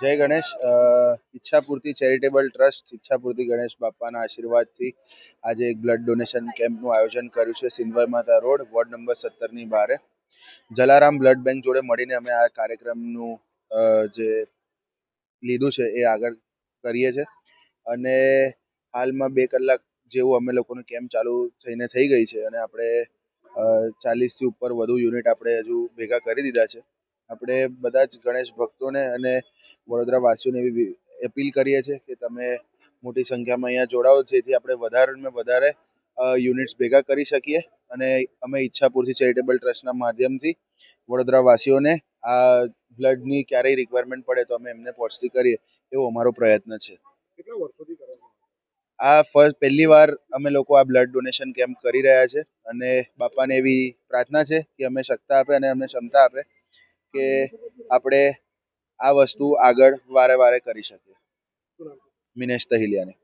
જય Ganesh. Ichchhapurti charitable trust Ichchhapurti Ganesh બાપાના આશીર્વાદથી આજે એક બ્લડ ડોનેશન કેમ્પનું આયોજન કર્યું છે સિંધવાઈ માતા રોડ, વોર્ડ નંબર સત્તરની બારે. જલારામ બ્લડ બેંક જોડે મળીને અમે આ કાર્યક્રમનું જે લીધું છે એ આગળ કરીએ છીએ અને હાલમાં બે કલાક જેવું અમે લોકોનું કેમ્પ ચાલુ થઈને થઈ ગઈ છે અને આપણે ચાલીસથી ઉપર વધુ યુનિટ આપણે હજુ ભેગા કરી દીધા છે. આપણે બધા જ ગણેશ ભક્તોને અને વડોદરા વાસીઓને એવી અપીલ કરીએ છીએ કે તમે મોટી સંખ્યામાં અહીંયા જોડાઓ જેથી આપણે વધારેમાં વધારે યુનિટ્સ ભેગા કરી શકીએ. અને અમે ઈચ્છાપુરથી ચેરિટેબલ ટ્રસ્ટના માધ્યમથી વડોદરા વાસીઓને આ બ્લડની ક્યારેય રિક્વાયરમેન્ટ પડે તો અમે એમને પહોંચતી કરીએ એવો અમારો પ્રયત્ન છે. કેટલા વર્ષોથી આ ફર્સ્ટ પહેલી વાર અમે લોકો આ બ્લડ ડોનેશન કેમ્પ કરી રહ્યા છે અને બાપાને એવી પ્રાર્થના છે કે અમે સત્તા આપે અને અમને ક્ષમતા આપે. કે આપણે આ વસ્તુ આગળ વારે વારે કરી શકીએ? મિનેશ તહિલિયાની